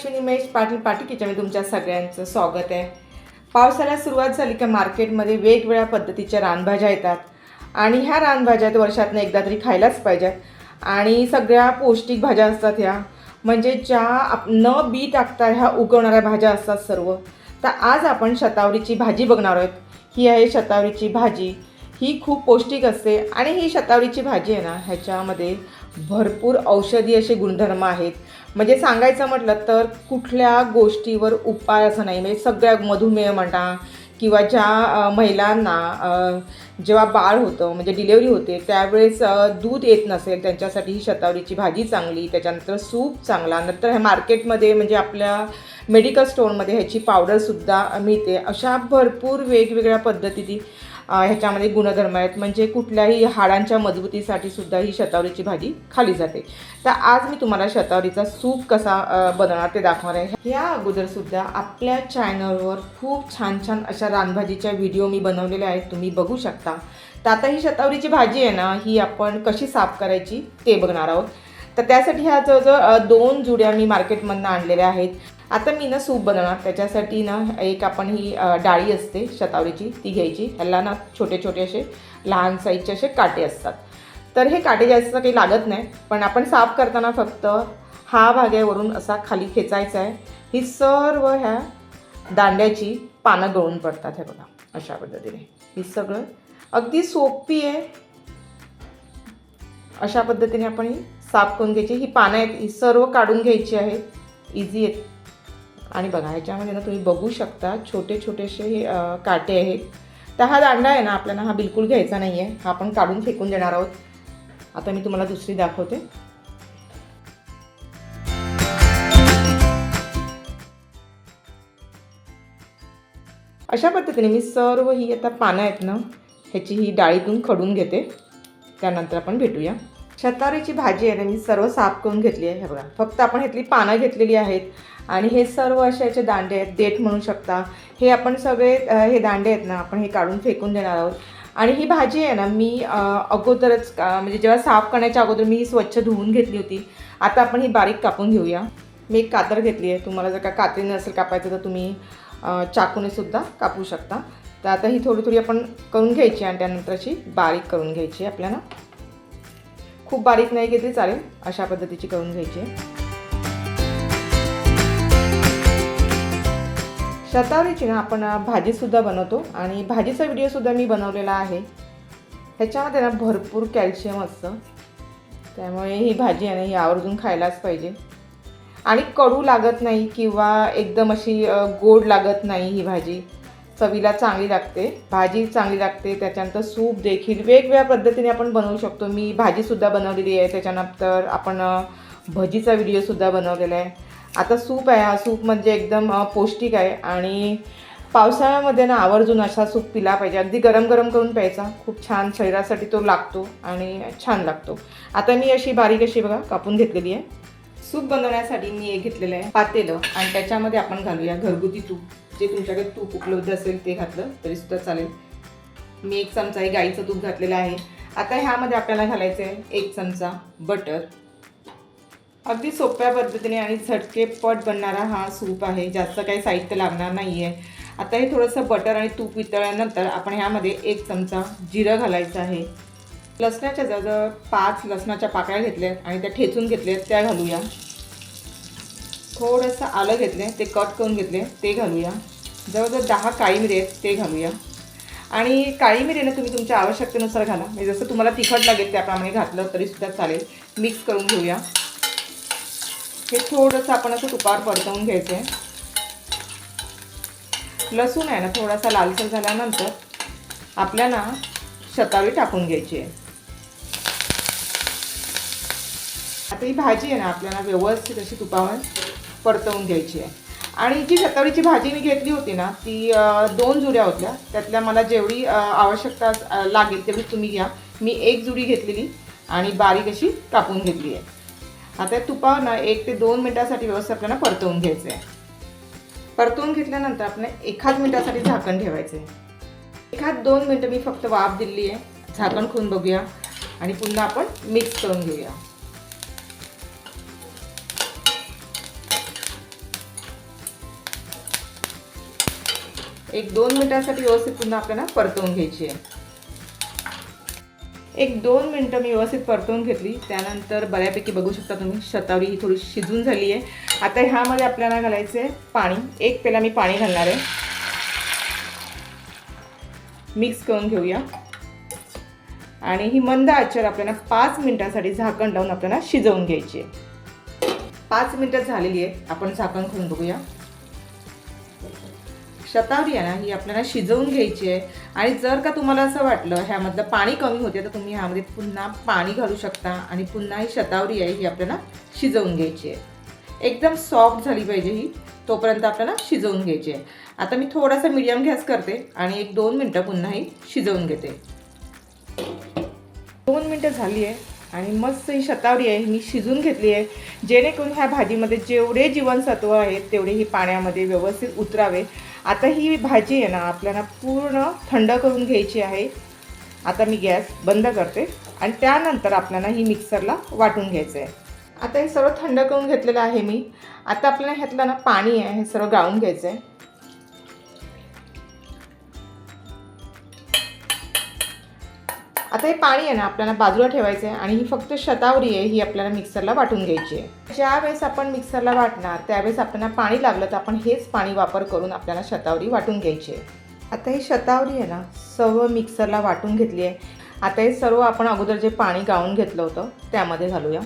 अश्विनी महेश पाटील पाटील किचनमध्ये तुमच्या सगळ्यांचं स्वागत आहे. पावसाला सुरुवात झाली का मार्केटमध्ये वेगवेगळ्या पद्धतीच्या रानभाज्या येतात. आणि ह्या रानभाज्या वर्षातनं एकदा तरी खायलाच पाहिजेत. आणि सगळ्या पौष्टिक भाज्या असतात ह्या. म्हणजे ज्या आप न बी टाकता ह्या उगवणाऱ्या भाज्या असतात सर्व. तर आज आपण शतावरीची भाजी बघणार आहोत. ही आहे शतावरीची भाजी. ही खूप पौष्टिक असते. आणि ही शतावरीची भाजी आहे ना ह्याच्यामध्ये भरपूर औषधी असे गुणधर्म आहेत. म्हणजे सांगायचं म्हटलं तर कुठल्या गोष्टीवर उपाय असं नाही. म्हणजे सगळ्या मधुमेह म्हणा किंवा ज्या महिलांना जेव्हा बाळ होतं म्हणजे डिलेवरी होते त्यावेळेस दूध येत नसेल त्यांच्यासाठी ही शतावरीची भाजी चांगली त्याच्यानंतर सूप चांगला नंतर ह्या मार्केटमध्ये म्हणजे आपल्या मेडिकल स्टोअरमध्ये ह्याची पावडरसुद्धा मिळते. अशा भरपूर वेगवेगळ्या पद्धतीची ह्याच्यामध्ये गुणधर्म आहेत. म्हणजे कुठल्याही हाडांच्या मजबूतीसाठी सुद्धा ही शतावरीची भाजी खाली जाते. तर आज मी तुम्हाला शतावरीचा सूप कसा बनवणार ते दाखवणार आहे. ह्या अगोदरसुद्धा आपल्या चॅनलवर खूप छान छान अशा रानभाजीच्या व्हिडिओ मी बनवलेल्या आहेत. तुम्ही बघू शकता. तर आता ही शतावरीची भाजी आहे ना ही आपण कशी साफ करायची ते बघणार आहोत. तर त्यासाठी ह्या जवळजवळ दोन जुड्या मी मार्केटमधनं आणलेल्या आहेत. आता मी ना सूप बनवणार. त्याच्यासाठी ना एक आपण ही डाळी असते शतावरीची ती घ्यायची. ह्याला ना छोटे छोटे असे लहान साईजचे असे काटे असतात. तर हे काटे जास्त काही लागत नाही पण आपण साफ करताना फक्त हा भाग्यावरून असा खाली खेचायचा आहे. ही सर्व ह्या दांड्याची पानं गळून पडतात हे बघा अशा पद्धतीने. ही सगळं अगदी सोपी आहे. अशा पद्धतीने आपण ही साफ करून घ्यायची. ही पानं आहेत ही सर्व काढून घ्यायची आहेत. इझी आहेत. आणि बघा ह्याच्यामध्ये ना तुम्ही बघू शकता छोटे छोटेसे हे काटे आहेत. तर हा दांडा आहे ना आपल्याला हा बिलकुल घ्यायचा नाही आहे हा आपण काढून फेकून देणार आहोत. आता मी तुम्हाला दुसरी दाखवते. अशा पद्धतीने मी सर्व ही आता पानं आहेत ना ह्याची ही डाळीतून खडून घेते. त्यानंतर आपण भेटूया. शतारीची भाजी आहे ना मी सर्व साफ करून घेतली आहे हे बघा. फक्त आपण ह्यातली पानं घेतलेली आहेत. आणि हे सर्व असे याचे दांडे आहेत देठ म्हणू शकता. हे आपण सगळे हे दांडे आहेत ना आपण हे काढून फेकून देणार आहोत. आणि ही भाजी आहे ना मी अगोदरच म्हणजे जेव्हा साफ करण्याच्या अगोदर मी स्वच्छ धुवून घेतली होती. आता आपण ही बारीक कापून घेऊया. मी एक कातर घेतली आहे. तुम्हाला जर का कात्रीने नसेल कापायचं तर तुम्ही चाकूनेसुद्धा चाकूने सुद्धा कापू शकता. तर आता ही थोडी थोडी आपण करून घ्यायची आणि त्यानंतर अशी बारीक करून घ्यायची आपल्याला. खूप बारीक नाही घेतली चालेल. अशा पद्धतीची करून घ्यायची. शतावरीची ना आपण भाजीसुद्धा बनवतो आणि भाजीचा व्हिडिओसुद्धा मी बनवलेला आहे. ह्याच्यामध्ये ना भरपूर कॅल्शियम असतं. त्यामुळे ही भाजी आहे ना ही आवर्जून खायलाच पाहिजे. आणि कडू लागत नाही किंवा एकदम अशी गोड लागत नाही ही भाजी. चवीला चांगली लागते भाजी चांगली लागते त्याच्यानंतर सूप देखील वेगवेगळ्या पद्धतीने आपण बनवू शकतो. मी भाजीसुद्धा बनवलेली आहे त्याच्यानंतर आपण भजीचा व्हिडिओसुद्धा बनवलेला आहे. आता सूप आहे हा सूप म्हणजे एकदम पौष्टिक आहे आणि पावसाळ्यामध्ये ना आवर्जून असा सूप पिला पाहिजे. अगदी गरम गरम करून प्यायचा. खूप छान शरीरासाठी तो लागतो आणि छान लागतो. आता मी अशी बारीक अशी बघा कापून घेतलेली आहे. सूप बनवण्यासाठी मी हे घेतलेलं आहे पातेलं. आणि त्याच्यामध्ये आपण घालूया घरगुती तूप. जे तुमच्याकडे तूप उपलब्ध असेल ते घातलं तरी सुद्धा चालेल. मी एक चमचा हे गाईचं तूप घातलेलं आहे. आता ह्यामध्ये आपल्याला घालायचं आहे एक चमचा बटर. अगदी सोप्या पद्धतीने आणि झटकेपट बनणारा हा सूप आहे. जास्त काही साहित्य लागणार नाही आहे आता हे थोडंसं बटर आणि तूप वितळल्यानंतर आपण ह्यामध्ये एक चमचा जिरं घालायचं आहे. लसणाच्या जवळजवळ पाच लसणाच्या पाकळ्या घेतल्या आहेत आणि त्या ठेचून घेतल्या आहेत त्या घालूया. थोडंसं आलं घेतले ते कट करून घेतले ते घालूया. जवळजवळ दहा काळी मिरी आहेत ते घालूया. आणि काळी मिरीनं तुम्ही तुमच्या आवश्यकतेनुसार घाला. म्हणजे जसं तुम्हाला तिखट लागेल त्याप्रमाणे घातलं तरीसुद्धा चालेल. मिक्स करून घेऊया. हे थोडंसं आपण असं तुपावर परतवून घ्यायचं आहे लसूण आहे ना थोडासा लालसर झाल्यानंतर आपल्याला शतावरी टाकून घ्यायची आहे. आता ही भाजी आहे ना आपल्याला व्यवस्थित अशी तुपावर परतवून घ्यायची आहे. आणि जी शतावरीची भाजी मी घेतली होती ना ती दोन जुड्या होत्या. त्यातल्या मला जेवढी आवश्यकता लागेल तेवढी तुम्ही घ्या. मी एक जुडी घेतलेली आणि बारीक अशी कापून घेतली आहे. आता तुपावर ना एक ते दोन मिनटासाठी व्यवस्थित आपल्याला परतवून घ्यायचं आहे परतवून घेतल्यानंतर आपण एखाद मिनिटासाठी झाकण ठेवायचं आहे एखाद दोन मिनटं मी फक्त वाफ दिली आहे. झाकण खून बघूया. आणि पुन्हा आपण मिक्स करून घेऊया. एक दोन मिनटांसाठी व्यवस्थित पुन्हा आपल्याला परतवून घ्यायची आहे. एक दोन मिनटं मी व्यवस्थित परतवून घेतली. त्यानंतर बऱ्यापैकी बघू शकता तुम्ही शतावरी ही थोडी शिजून झाली आहे. आता ह्यामध्ये आपल्याला घालायचं आहे पाणी. एक पेला मी पाणी घालणार आहे. मिक्स करून घेऊया. आणि ही मंद आचर आपल्याला पाच मिनटासाठी झाकण लावून आपल्याला शिजवून घ्यायची आहे. पाच मिनटं झालेली आहे. आपण झाकण खोलून बघूया. शतावरी आहे ना ही आपल्याला शिजवून घ्यायची आहे. आणि जर का तुम्हाला असं वाटलं ह्यामधलं पाणी कमी होते तर तुम्ही ह्यामध्ये पुन्हा पाणी घालू शकता आणि पुन्हा ही शतावरी आहे ही आपल्याला शिजवून घ्यायची आहे. एकदम सॉफ्ट झाली पाहिजे ही तोपर्यंत आपल्याला शिजवून घ्यायची आहे. आता मी थोडासा मिडियम गॅस करते आणि एक दोन मिनटं पुन्हा ही शिजवून घेते. दोन मिनटं झाली आहे. आणि मस्त ही शतावरी आहे मी शिजून घेतली आहे. जेणेकरून ह्या भाजीमध्ये जेवढे जीवनसत्व आहेत तेवढे ही पाण्यामध्ये व्यवस्थित उतरावे. आता ही भाजी आहे ना आपल्याला पूर्ण थंड करून घ्यायची आहे. आता मी गॅस बंद करते आणि त्यानंतर आपल्याला ही मिक्सरला वाटून घ्यायचं आहे आता हे सर्व थंड करून घेतलेलं आहे मी. आता आपल्याला ह्यातलं ना पाणी आहे हे सर्व गाळून घ्यायचं आहे आता हे पाणी आहे ना आपल्याला बाजूला ठेवायचं आहे आणि ही फक्त शतावरी आहे ही आपल्याला मिक्सरला वाटून घ्यायची आहे. ज्यावेळेस आपण मिक्सरला वाटणार त्यावेळेस आपल्याला पाणी लागलं तर आपण हेच पाणी वापर करून आपल्याला शतावरी वाटून घ्यायची आहे. आता ही शतावरी आहे ना सर्व मिक्सरला वाटून घेतली आहे. आता हे सर्व आपण अगोदर जे पाणी गाळून घेतलं होतं त्यामध्ये घालूया.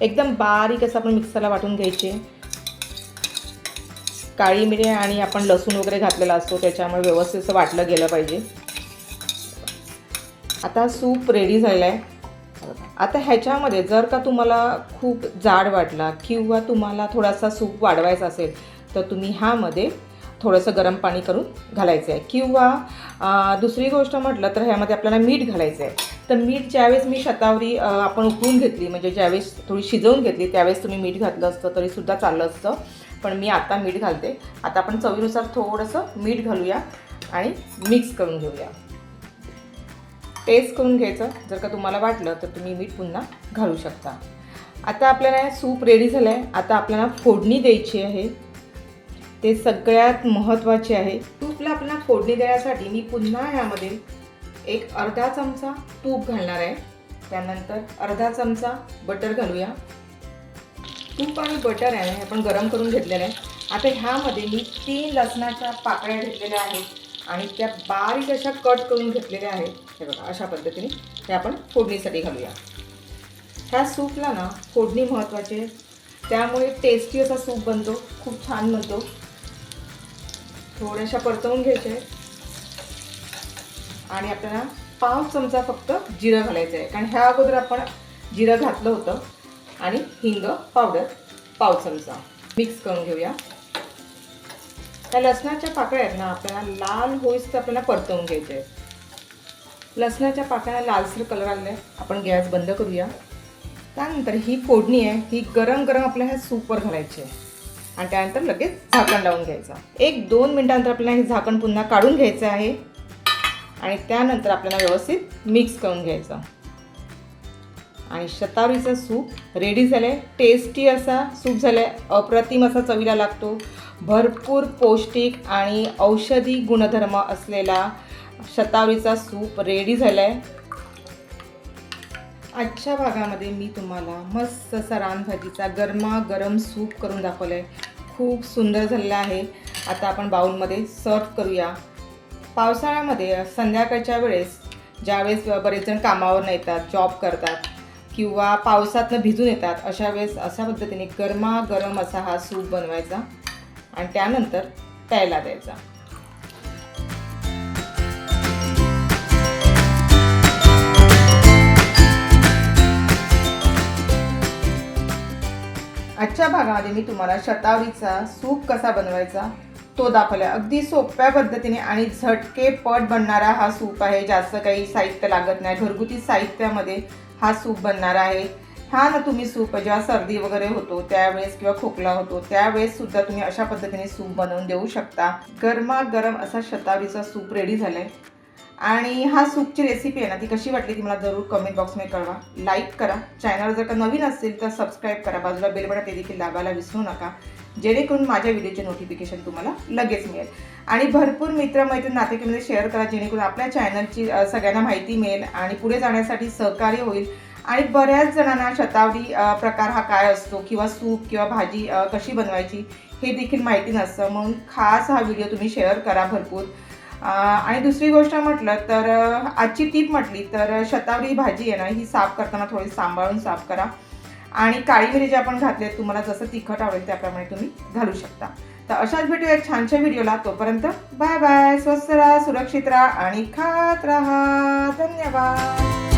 एकदम बारीक असं आपण मिक्सरला वाटून घ्यायचे काळी मिरी आणि आपण लसूण वगैरे घातलेला असतो त्याच्यामुळे व्यवस्थित असं वाटलं गेलं पाहिजे. आता सूप रेडी झालेला आहे आता ह्याच्यामध्ये जर का तुम्हाला खूप जाड वाटला किंवा तुम्हाला थोडासा सूप वाढवायचा असेल तर तुम्ही ह्यामध्ये थोडंसं गरम पाणी करून घालायचं आहे किंवा दुसरी गोष्ट म्हटलं तर ह्यामध्ये आपल्याला मीठ घालायचं आहे तर मीठ ज्यावेळेस मी शतावरी आपण उकळून घेतली म्हणजे ज्यावेळेस थोडी शिजवून घेतली त्यावेळेस तुम्ही मीठ घातलं असतं तरीसुद्धा चाललं असतं. पण मी आता मीठ घालते. आता आपण चवीनुसार थोडंसं मीठ घालूया आणि मिक्स करून घेऊया. टेस्ट करून घ्यायचं. जर का तुम्हाला वाटलं तर तुम्ही मीठ पुन्हा घालू शकता. आता आपल्याला सूप रेडी झालं आहे आता आपल्याला फोडणी द्यायची आहे. ते सगळ्यात महत्त्वाचे आहे. तूपला आपल्याला फोडणी देण्यासाठी मी पुन्हा यामध्ये एक अर्धा चमचा तूप घालणार आहे. त्यानंतर अर्धा चमचा बटर घालूया. तूप आणि बटर आहे हे आपण गरम करून घेतलेलं आहे. आता ह्यामध्ये मी तीन लसणाच्या पाकळ्या घेतलेल्या आहेत. आणि त्या बारीक अशा कट करून घेतलेल्या आहेत. हे बघा अशा पद्धतीने हे आपण फोडणीसाठी घालूया. ह्या सूपला ना फोडणी महत्त्वाची आहे. त्यामुळे टेस्टी असा सूप बनतो. खूप छान बनतो. थोड्याशा परतवून घ्यायचे. आणि आपल्याला पाव चमचा फक्त जिरं घालायचं आहे. कारण ह्या अगोदर आपण जिरं घातलं होतं. आणि हिंग पावडर पाव चमचा. मिक्स करून घेऊया. त्या लसणाच्या पाकळ्या आहेत ना आपल्याला लाल होईस तर आपल्याला परतवून घ्यायचे आहेत. लसणाच्या पाकळ्या लालसर कलर आलेला आहे आपण गॅस बंद करूया. त्यानंतर ही फोडणी आहे ही गरम गरम आपल्या ह्या सूपवर घालायची आहे. आणि त्यानंतर लगेच झाकण लावून घ्यायचं. एक दोन मिनटानंतर आपल्याला हे झाकण पुन्हा काढून घ्यायचं आहे. आणि त्यानंतर आपल्याला व्यवस्थित मिक्स करून घ्यायचं. आणि शतावरीचं सूप रेडी झालं आहे टेस्टी असा सूप झालं आहे अप्रतिम असा चवीला लागतो. भरपूर पौष्टिक आणि औषधी गुणधर्म असलेला शतावरीचा सूप रेडी झाला आहे आजच्या भागामध्ये मी तुम्हाला मस्त असा रानभाजीचा गरमागरम सूप करून दाखवलं आहे खूप सुंदर झालेला आहे. आता आपण बाउलमध्ये सर्व करूया. पावसाळ्यामध्ये संध्याकाळच्या वेळेस ज्यावेळेस बरेच जण कामावर येतात जॉब करतात किंवा पावसातनं भिजून येतात अशा वेळेस अशा पद्धतीने गरमागरम असा हा सूप बनवायचा आणि त्यानंतर प्यायला द्यायचा. आजच्या भागामध्ये मी तुम्हाला शतावरीचा सूप कसा बनवायचा तो दाखवला. अगदी सोप्या पद्धतीने आणि झटके पट बनणारा हा सूप आहे. जास्त काही साहित्य लागत नाही. घरगुती साहित्यामध्ये हा सूप बनणार आहे. हा ना तुम्ही सूप जेव्हा सर्दी वगैरे होतो त्यावेळेस किंवा खोकला होतो त्यावेळेस सुद्धा तुम्ही अशा पद्धतीने सूप बनवून देऊ शकता. गरमागरम असा शतावरीचा सूप रेडी झालाय. आणि हा सूपची रेसिपी आहे ना ती कशी वाटली ती मला जरूर कमेंट बॉक्समध्ये कळवा. लाईक करा. चॅनल जर का नवीन असेल तर सबस्क्राईब करा. बाजूला बेल बटन ते देखील दाबायला विसरू नका. जेणेकरून माझ्या व्हिडिओचे नोटिफिकेशन तुम्हाला लगेच मिळेल. आणि भरपूर मित्रमैत्रीण नातेकीमध्ये शेअर करा जेणेकरून आपल्या चॅनलची सगळ्यांना माहिती मिळेल आणि पुढे जाण्यासाठी सहकार्य होईल. आणि बऱ्याच जणांना शतावरी प्रकार हा काय असतो? किंवा सूप किंवा भाजी कशी बनवायची? हे देखील माहिती नसतं. म्हणून खास हा व्हिडिओ तुम्ही शेअर करा भरपूर. आणि दुसरी गोष्ट म्हटलं तर आजची टीप म्हटली तर शतावरी भाजी आहे ना ही साफ करताना थोडी सांभाळून साफ करा. आणि काळी मिरी जे आपण घातले तुम्हाला जसं तिखट आवडेल त्याप्रमाणे तुम्ही घालू शकता. तर अशाच भेटूया एक छानशा व्हिडिओला. तोपर्यंत बाय बाय. स्वस्त राहा सुरक्षित राहा आणि खात राहा. धन्यवाद.